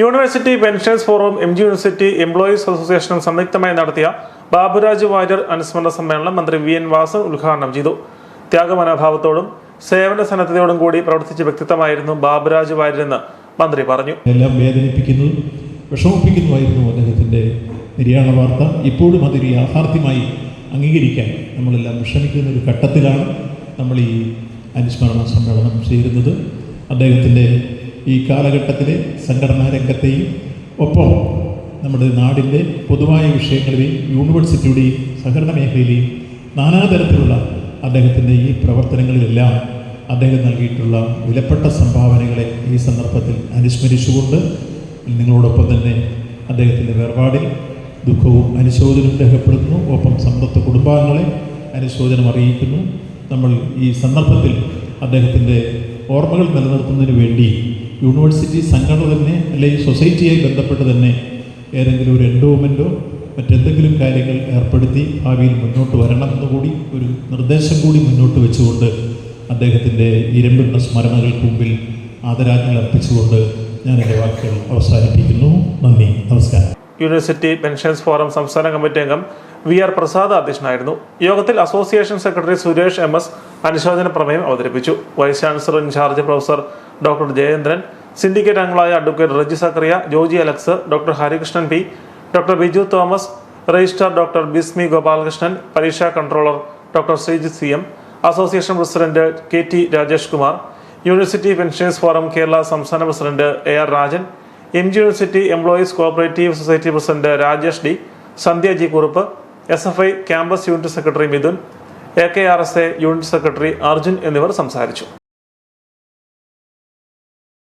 University pensions forum M G university employees അസോസിയേഷനും സംയുക്തമായി നടത്തിയ ബാബുരാജ് വാര്യർ അനുസ്മരണ സമ്മേളനം മന്ത്രി വി എൻ വാസൻ ഉദ്ഘാടനം ചെയ്തു. ത്യാഗമനോഭാവത്തോടും സേവന സന്നദ്ധതയോടും കൂടി പ്രവർത്തിച്ച വ്യക്തിത്വമായിരുന്നു ബാബുരാജ് വാര്യരെന്ന് മന്ത്രി പറഞ്ഞു. എല്ലാം വേദനിപ്പിക്കുന്നതും വിഷമിപ്പിക്കുന്നതുമായിരുന്നു അദ്ദേഹത്തിന്റെ നിര്യാണ വാർത്ത. ഇപ്പോഴും അതൊരു യാഥാർത്ഥ്യമായി അംഗീകരിക്കാൻ നമ്മളെല്ലാം വിഷമിക്കുന്ന ഒരു ഘട്ടത്തിലാണ് നമ്മൾ ഈ അനുസ്മരണ സമ്മേളനം ചേരുന്നത്. അദ്ദേഹത്തിന്റെ ഈ കാലഘട്ടത്തിലെ സംഘടനാ രംഗത്തെയും ഒപ്പം നമ്മുടെ നാടിന്റെ പൊതുവായ വിഷയങ്ങളിലെയും യൂണിവേഴ്സിറ്റിയുടെയും സഹകരണ മേഖലയിലെയും നാനാതരത്തിലുള്ള അദ്ദേഹത്തിന്റെ ഈ പ്രവർത്തനങ്ങളിലെല്ലാം അദ്ദേഹം നൽകിയിട്ടുള്ള വിലപ്പെട്ട സംഭാവനകളെ ഈ സന്ദർഭത്തിൽ അനുസ്മരിച്ചുകൊണ്ട് നിങ്ങളോടൊപ്പം തന്നെ അദ്ദേഹത്തിന്റെ വേർപാടിൽ ദുഃഖവും അനുശോചനവും രേഖപ്പെടുത്തുന്നു. ഒപ്പം സമ്പത്ത് കുടുംബാംഗങ്ങളെ അനുശോചനം അറിയിക്കുന്നു. നമ്മൾ ഈ സന്ദർഭത്തിൽ അദ്ദേഹത്തിന്റെ ഓർമ്മകൾ നിലനിർത്തുന്നതിന് വേണ്ടി യൂണിവേഴ്സിറ്റി സംഘടന തന്നെ അല്ലെങ്കിൽ സൊസൈറ്റിയായി ബന്ധപ്പെട്ട് തന്നെ ഏതെങ്കിലും ഒരു എൻഡോമെന്റോ മറ്റെന്തെങ്കിലും കാര്യങ്ങൾ ഏർപ്പെടുത്തി ഭാവിയിൽ മുന്നോട്ട് വരണമെന്ന് കൂടി ഒരു നിർദ്ദേശം കൂടി മുന്നോട്ട് വെച്ചുകൊണ്ട് അദ്ദേഹത്തിന്റെ ഇരമ്പുന്ന സ്മരണകൾക്ക് മുമ്പിൽ ആദരാജ്ഞകൾ അർപ്പിച്ചുകൊണ്ട് ഞാൻ എന്റെ വാക്കുകൾ അവസാനിപ്പിക്കുന്നു. നന്ദി. നമസ്കാരം. യൂണിവേഴ്സിറ്റി പെൻഷൻസ് ഫോറം സംസ്ഥാന കമ്മിറ്റി അംഗം വി ആർ പ്രസാദ് അധ്യക്ഷനായിരുന്നു. യോഗത്തിൽ association secretary Suresh M S അനുശോചന പ്രമേയം അവതരിപ്പിച്ചു. Vice chancellor in charge professor doctor Jayendran syndicate അംഗങ്ങളായ advocate Reji Zacharia Joji Alex doctor Harikrishnan P doctor Biju Thomas registrar doctor Bismi Gopalakrishnan പരീക്ഷാ controller doctor Sreejith C M association president K T Rajesh Kumar university pensions forum Kerala സംസ്ഥാന president A R Rajan M G university employees cooperative society president Rajesh D Sandhya G Kurup S F I campus unit secretary Mithun A K R S A unit secretary Arjun എന്നിവർ സംസാരിച്ചു.